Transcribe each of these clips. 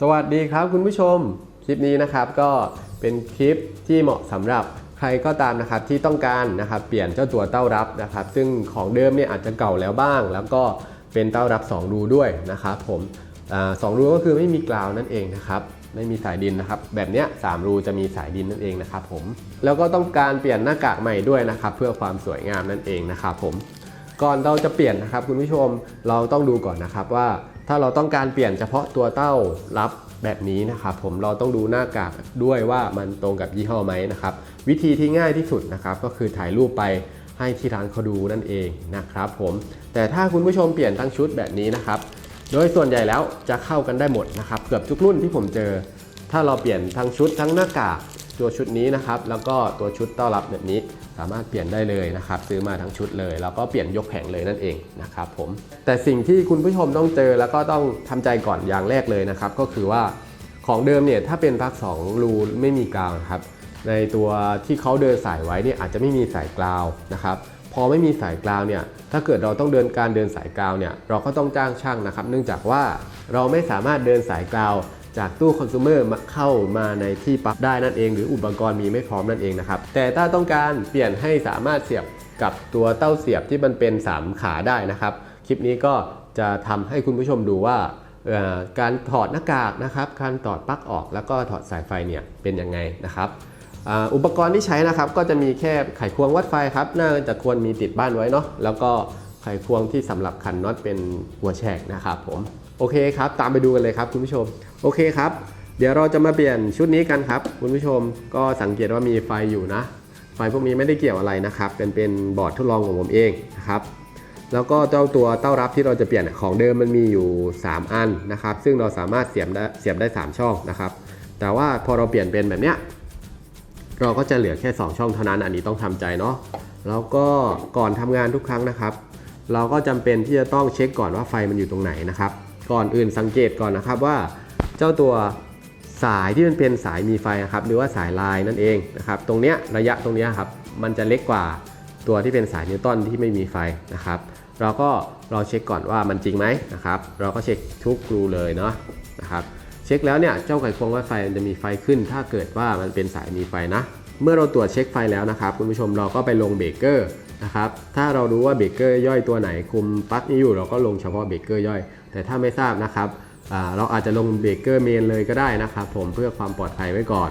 สวัสดีครับคุณผู้ชม คลิปนี้นะครับก็เป็นคลิปที่เหมาะสำหรับใครก็ตามนะครับที่ต้องการนะครับเปลี่ยนเจ้าตัวเต้ารับนะครับ ซึ่งของเดิมเนี่ยอาจจะเก่าแล้วบ้าง แล้วก็เป็นเต้ารับ 2 รูด้วยนะครับผมอสองรูก็คือไม่มีกราวนั่นเองนะครับไม่มีสายดินนะครับ แบบเนี้ยสามรูจะมีสายดินนั่นเองนะครับผมแล้วก็ต้องการเปลี่ยนหน้ากากใหม่ด้วยนะครับ เพื่อความสวยงามนั่นเองนะครับผมก่อนเราจะเปลี่ยนนะครับคุณผู้ชมเราต้องดูก่อนนะครับว่า ถ้าเราต้องการเปลี่ยนเฉพาะตัวเต้ารับแบบนี้นะครับผมเราต้องดูหน้ากากด้วยว่ามันตรงกับยี่ห้อไหมนะครับ วิธีที่ง่ายที่สุดนะครับก็คือถ่ายรูปไปให้ที่ร้านเขาดูนั่นเองนะครับผมแต่ถ้าคุณผู้ชมเปลี่ยนทั้งชุดแบบนี้นะครับ โดยส่วนใหญ่แล้วจะเข้ากันได้หมดนะครับ เกือบทุกรุ่นที่ผมเจอ ถ้าเราเปลี่ยนทั้งชุดทั้งหน้ากากตัวชุดนี้นะครับ แล้วก็ตัวชุดต้อนรับแบบนี้ สามารถเปลี่ยนได้เลยนะครับ ซื้อมาทั้งชุดเลย แล้วก็เปลี่ยนยกแผงเลยนั่นเองนะครับผมแต่สิ่งที่คุณผู้ชมต้องเจอแล้วก็ต้องทำใจก่อนอย่างแรกเลยนะครับ ก็คือว่าของเดิมเนี่ยถ้าเป็นปลั๊ก2รูไม่มีกาวนะครับ ในตัวที่เขาเดินสายไว้เนี่ยอาจจะไม่มีสายกราวนะครับพอไม่มีสายกราวเนี่ย ถ้าเกิดเราต้องเดินการเดินสายกราวเนี่ย เราก็ต้องจ้างช่างนะครับ เนื่องจากว่าเราไม่สามารถเดินสายกราว จากตู้คอน sumer มาเข้ามาในที่ปลั๊กได้นั่นเอง หรืออุปกรณ์มีไม่พร้อมนั่นเองนะครับ แต่ถ้าต้องการเปลี่ยนให้สามารถเสียบกับตัวเต้าเสียบที่มันเป็น 3 ขาได้นะครับ คลิปนี้ก็จะทำให้คุณผู้ชมดูว่าการถอดหน้ากากนะครับการถอดปลั๊กออกแล้วก็ถอดสายไฟเนี่ยเป็นยังไงนะครับอุปกรณ์ที่ใช้นะครับก็จะมีแค่ไขควงวัดไฟครับน่าจะควรมีติดบ้านไว้เนาะแล้วก็ไขควงที่สำหรับขันน็อตเป็นหัวแฉกนะครับผมโอเคครับ ตามไปดูกันเลยครับคุณผู้ชม โอเคครับ เดี๋ยวเราจะมาเปลี่ยนชุดนี้กันครับ คุณผู้ชมก็สังเกตว่ามีไฟอยู่นะ ไฟพวกนี้ไม่ได้เกี่ยวอะไรนะครับ เป็นเป็นบอร์ดทดลองของผมเองนะครับ แล้วก็เจ้าตัวเต้ารับที่เราจะเปลี่ยนของเดิมมันมีอยู่ 3 อันนะครับ ซึ่งเราสามารถเสียบได้เสียบได้ 3 ช่องนะครับ แต่ว่าพอเราเปลี่ยนเป็นแบบเนี้ยเราก็จะเหลือแค่ 2 ช่องเท่านั้น อันนี้ต้องทำใจเนาะ แล้วก็ก่อนทำงานทุกครั้งนะครับ เราก็จำเป็นที่จะต้องเช็คก่อนว่าไฟมันอยู่ตรงไหนนะครับ ก่อนอื่นสังเกตก่อนนะครับว่า เจ้าตัวสายที่มันเป็นสายมีไฟนะครับหรือว่าสายลายนั่นเองนะครับตรงเนี้ยระยะตรงเนี้ยครับมันจะเล็กกว่าตัวที่เป็นสายนิวตันที่ไม่มีไฟนะครับเราก็เราเช็คก่อนว่ามันจริงไหมนะครับเราก็เช็คทุกรูเลยเนาะนะครับเช็คแล้วเนี่ยเจ้าไขควงวัดไฟมันจะมีไฟขึ้น ถ้าเกิดว่ามันเป็นสายมีไฟนะ เมื่อเราตรวจเช็คไฟแล้วนะครับคุณผู้ชมเราก็ไปลงเบรกเกอร์นะครับถ้าเรารู้ว่าเบรกเกอร์ย่อยตัวไหนคุมปลั๊กนี้อยู่เราก็ลงเฉพาะเบรกเกอร์ย่อย แต่ถ้าไม่ทราบนะครับ เราอาจจะลงเบรกเกอร์เมนเลยก็ได้นะครับผมเพื่อความปลอดภัยไว้ก่อน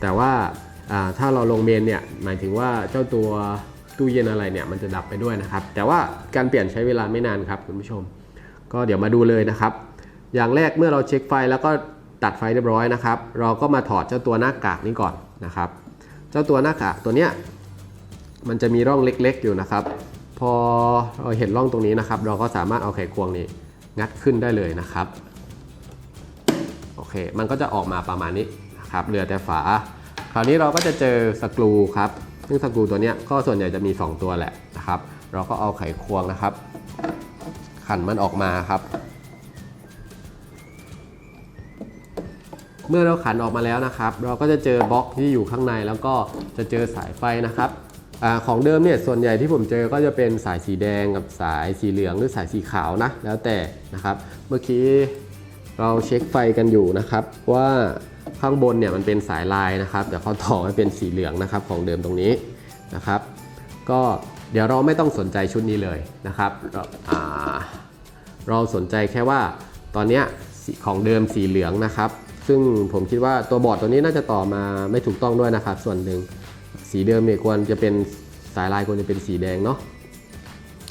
แต่ว่าถ้าเราลงเมนเนี่ยหมายถึงว่าเจ้าตัวตู้เย็นอะไรเนี่ยมันจะดับไปด้วยนะครับ แต่ว่าการเปลี่ยนใช้เวลาไม่นานครับคุณผู้ชม ก็เดี๋ยวมาดูเลยนะครับ อย่างแรกเมื่อเราเช็คไฟแล้วก็ตัดไฟเรียบร้อยนะครับ เราก็มาถอดเจ้าตัวหน้ากากนี้ก่อนนะครับ เจ้าตัวหน้ากากตัวเนี้ยมันจะมีร่องเล็กๆอยู่นะครับ พอเราเห็นร่องตรงนี้นะครับ เราก็สามารถเอาไขควงนี้งัดขึ้นได้เลยนะครับ เค มันก็จะออกมาประมาณนี้นะครับเหลือแต่ฝา คราวนี้เราก็จะเจอสกรูครับ ซึ่งสกรูตัวนี้ก็ส่วนใหญ่จะมี 2 ตัวแหละนะครับ เราก็เอาไขควงนะครับ ขันมันออกมาครับ เมื่อเราขันออกมาแล้วนะครับ เราก็จะเจอบล็อกที่อยู่ข้างในแล้วก็จะเจอสายไฟนะครับอของเดิมเนี่ยส่วนใหญ่ที่ผมเจอก็จะเป็นสายสีแดงกับสายสีเหลืองหรือสายสีขาวนะ แล้วแต่นะครับ เมื่อกี้ เราเช็คไฟกันอยู่นะครับว่าข้างบนเนี่ยมันเป็นสายลายนะครับแต่เขาต่อให้เป็นสีเหลืองนะครับของเดิมตรงนี้นะครับ ก็เดี๋ยวเราไม่ต้องสนใจชุดนี้เลยนะครับเราสนใจแค่ว่าตอนเนี้ยของเดิมสีเหลืองนะครับ ซึ่งผมคิดว่าตัวบอร์ดตัวนี้น่าจะต่อมาไม่ถูกต้องด้วยนะครับ ส่วนหนึ่งสีเดิมเนี่ยควรจะเป็นสายลายควรจะเป็นสีแดงเนาะ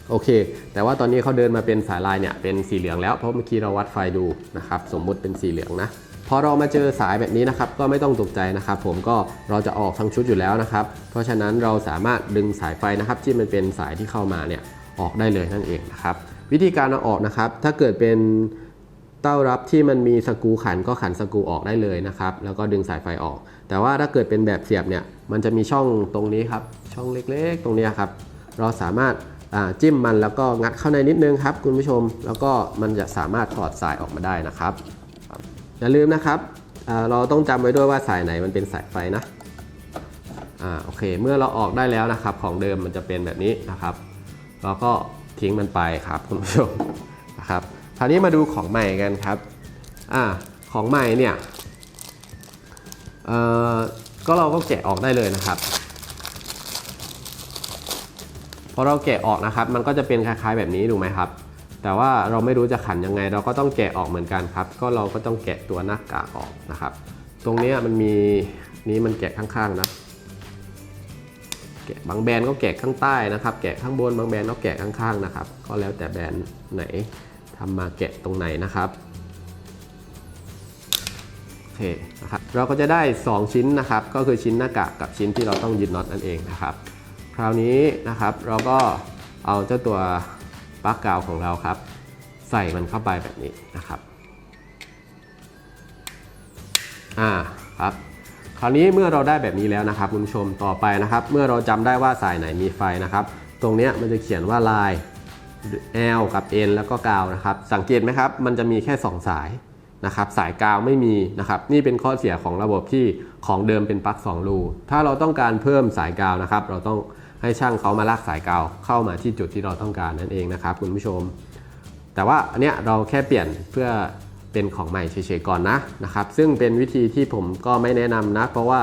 โอเค แต่ว่าตอนนี้เขาเดินมาเป็นสายลายเนี่ยเป็นสีเหลืองแล้วเพราะเมื่อกี้เราวัดไฟดูนะครับสมมุติเป็นสีเหลืองนะพอเรามาเจอสายแบบนี้นะครับก็ไม่ต้องตกใจนะครับ ผมก็เราจะออกทั้งชุดอยู่แล้วนะครับ เพราะฉะนั้นเราสามารถดึงสายไฟนะครับ ที่มันเป็นสายที่เข้ามาเนี่ยออกได้เลยนั่นเองนะครับ วิธีการเอาออกนะครับ ถ้าเกิดเป็นเต้ารับที่มันมีสกูขันก็ขันสกูออกได้เลยนะครับ แล้วก็ดึงสายไฟออก แต่ว่าถ้าเกิดเป็นแบบเสียบเนี่ยมันจะมีช่องตรงนี้ครับช่องเล็กๆ ตรงนี้ครับเราสามารถ จิ้มมันแล้วก็งัดเข้าในนิดนึงครับคุณผู้ชม แล้วก็มันจะสามารถถอดสายออกมาได้นะครับอย่าลืมนะครับเราต้องจำไว้ด้วยว่าสายไหนมันเป็นสายไฟนะอ่าโอเค เมื่อเราออกได้แล้วนะครับ ของเดิมมันจะเป็นแบบนี้นะครับ เราก็ทิ้งมันไปครับคุณผู้ชมนะครับคราวนี้มาดูของใหม่กันครับอ่าของใหม่เนี่ยเอ่อก็เราก็แกะออกได้เลยนะครับ พอเราแกะออกนะครับ มันก็จะเป็นคล้ายๆ แบบนี้ถูกไหมครับ แต่ว่าเราไม่รู้จะขันยังไง เราก็ต้องแกะออกเหมือนกันครับ ก็เราก็ต้องแกะตัวหน้ากากออกนะครับ ตรงนี้มันมีนี้มันแกะข้างๆนะแกะบางแบรนด์ก็แกะข้างใต้นะครับ แกะข้างบนบางแบรนด์ก็แกะข้างๆนะครับ ก็แล้วแต่แบรนด์ไหนทำมาแกะตรงไหนนะครับโอเคนะครับ เราก็จะได้ 2 ชิ้นนะครับ ก็คือชิ้นหน้ากากกับชิ้นที่เราต้องยึดน็อตนั่นเองนะครับ คราวนี้นะครับเราก็เอาเจ้าตัวปลั๊กกาวของเราครับ ใส่มันเข้าไปแบบนี้นะครับอ่าครับคราวนี้เมื่อเราได้แบบนี้แล้วนะครับคุณผู้ชมต่อไปนะครับ เมื่อเราจำได้ว่าสายไหนมีไฟนะครับ ตรงนี้มันจะเขียนว่าลาย L กับ N แล้วก็กาวนะครับ สังเกตไหมครับ มันจะมีแค่ 2 สาย นะครับสายกาวไม่มีนะครับนี่เป็นข้อเสียของระบบที่ของเดิมเป็นปลั๊ก2รูถ้าเราต้องการเพิ่มสายกาวนะครับเราต้องให้ช่างเขามาลากสายกาวเข้ามาที่จุดที่เราต้องการนั่นเองนะครับคุณผู้ชม แต่ว่าอันเนี้ยเราแค่เปลี่ยนเพื่อเป็นของใหม่เฉยๆก่อนนะนะครับซึ่งเป็นวิธีที่ผมก็ไม่แนะนำนะเพราะว่า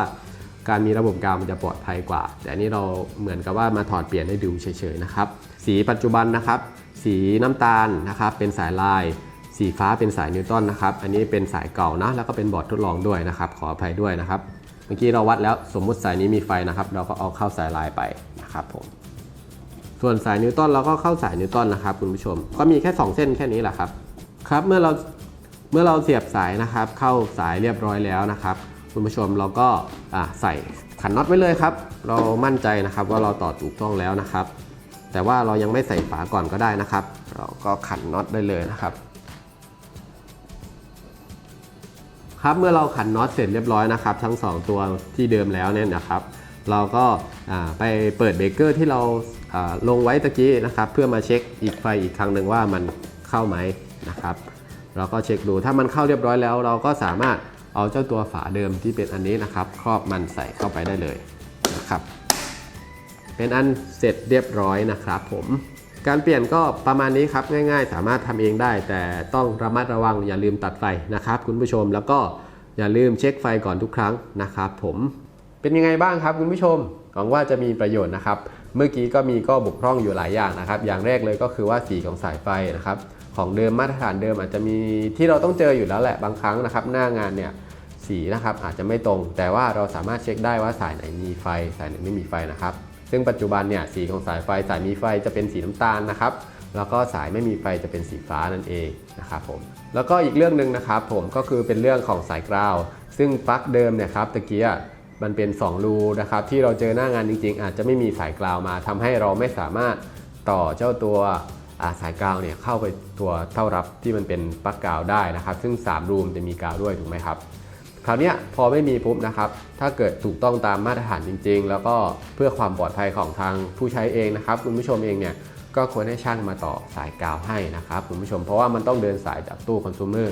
การมีระบบกาวมันจะปลอดภัยกว่า แต่อันนี้เราเหมือนกับว่ามาถอดเปลี่ยนให้ดูเฉยๆนะครับ สีปัจจุบันนะครับ สีน้ำตาลนะครับเป็นสายลาย สีฟ้าเป็นสายนิวตันนะครับ อันนี้เป็นสายเก่านะ แล้วก็เป็นบอร์ดทดลองด้วยนะครับ ขออภัยด้วยนะครับ เมื่อกี้เราวัดแล้วสมมุติสายนี้มีไฟนะครับ เราก็เอาเข้าสายลายไปนะครับผม ส่วนสายนิวตันเราก็เข้าสายนิวตันนะครับคุณผู้ชม ก็มีแค่ 2 เส้นแค่นี้แหละครับ ครับ เมื่อเรา เมื่อเราเสียบสายนะครับ เข้าสายเรียบร้อยแล้วนะครับ คุณผู้ชมเราก็ใส่ขันน็อตไว้เลยครับ เรามั่นใจนะครับว่าเราต่อถูกต้องแล้วนะครับ แต่ว่าเรายังไม่ใส่ฝาก่อนก็ได้นะครับ เราก็ขันน็อตได้เลยนะครับ ครับเมื่อเราขันน็อตเสร็จเรียบร้อยนะครับ ทั้ง 2 ตัวที่เดิมแล้วเนี่ยนะครับ เราก็ไปเปิดเบรกเกอร์ที่เราลงไว้ตะกี้นะครับ เพื่อมาเช็คอีกไฟอีกครั้งหนึ่งว่ามันเข้าไหมนะครับ เราก็เช็คดูถ้ามันเข้าเรียบร้อยแล้ว เราก็สามารถเอาเจ้าตัวฝาเดิมที่เป็นอันนี้นะครับ ครอบมันใส่เข้าไปได้เลยนะครับ เป็นอันเสร็จเรียบร้อยนะครับผม การเปลี่ยนก็ประมาณนี้ครับง่าย ๆ สามารถทำเองได้ แต่ต้องระมัดระวังอย่าลืมตัดไฟนะครับคุณผู้ชมแล้วก็อย่าลืมเช็คไฟก่อนทุกครั้งนะครับผมเป็นยังไงบ้างครับคุณผู้ชมหวังว่าจะมีประโยชน์นะครับ เมื่อกี้ก็มีก็บกพร่องอยู่หลายอย่างนะครับ อย่างแรกเลยก็คือว่าสีของสายไฟนะครับ ของเดิมมาตรฐานเดิมอาจจะมีที่เราต้องเจออยู่แล้วแหละบางครั้งนะครับ หน้างานเนี่ยสีนะครับอาจจะไม่ตรง แต่ว่าเราสามารถเช็คได้ว่าสายไหนมีไฟ สายไหนไม่มีไฟนะครับ ซึ่งปัจจุบันเนี่ยสีของสายไฟสายมีไฟจะเป็นสีน้ำตาลนะครับ แล้วก็สายไม่มีไฟจะเป็นสีฟ้านั่นเองนะครับผมแล้วก็อีกเรื่องหนึ่งนะครับผมก็คือเป็นเรื่องของสายกราว ซึ่งปลั๊กเดิมเนี่ยครับตะกี้มันเป็น 2 รูนะครับที่เราเจอหน้างานจริง ๆ อาจจะไม่มีสายกราวมาทำให้เราไม่สามารถต่อเจ้าตัวาสายกาวเนี่ยเข้าไปตัวเท่ารับที่มันเป็นปลั๊กกาวได้นะครับ ซึ่ง 3 รูมจะมีกาวด้วยถูกไหมครับ คราวนี้พอไม่มีปุ๊บนะครับ ถ้าเกิดถูกต้องตามมาตรฐานจริง ๆ แล้วก็เพื่อความปลอดภัยของทางผู้ใช้เองนะครับ คุณผู้ชมเองเนี่ยก็ควรให้ช่างมาต่อสายกาวให้นะครับคุณผู้ชมเพราะว่ามันต้องเดินสายจากตู้คอน sumer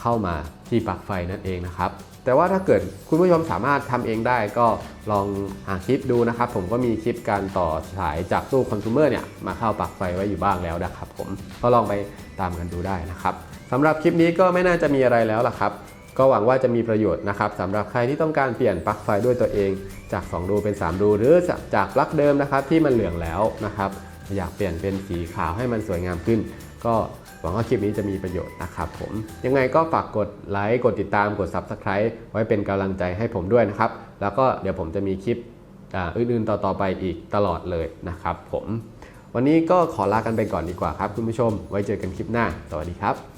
เข้ามาที่ปลั๊กไฟนั่นเองนะครับ แต่ว่าถ้าเกิดคุณผู้ชมสามารถทำเองได้ก็ลองหาคลิปดูนะครับ ผมก็มีคลิปการต่อสายจากตู้คอน sumer เนี่ยมาเข้าปลั๊กไฟไว้อยู่บ้างแล้วนะครับ ผมก็ลองไปตามกันดูได้นะครับสำหรับคลิปนี้ก็ไม่น่าจะมีอะไรแล้วล่ะครับ ก็หวังว่าจะมีประโยชน์นะครับสำหรับใครที่ต้องการเปลี่ยนปลั๊กไฟด้วยตัวเองจาก 2 รูเป็น 3 รูหรือจากปลั๊กเดิมนะครับที่มันเหลืองแล้วนะครับอยากเปลี่ยนเป็นสีขาวให้มันสวยงามขึ้น ก็หวังว่าคลิปนี้จะมีประโยชน์นะครับผมยังไงก็ฝากกดไลค์กดติดตามกด Subscribe ไว้เป็นกำลังใจให้ผมด้วยนะครับ แล้วก็เดี๋ยวผมจะมีคลิปอ,อื่นๆต่อๆไปอีกตลอดเลยนะครับผมวันนี้ก็ขอลากันไปก่อนดีกว่าครับคุณผู้ชม ไว้เจอกันคลิปหน้า สวัสดีครับ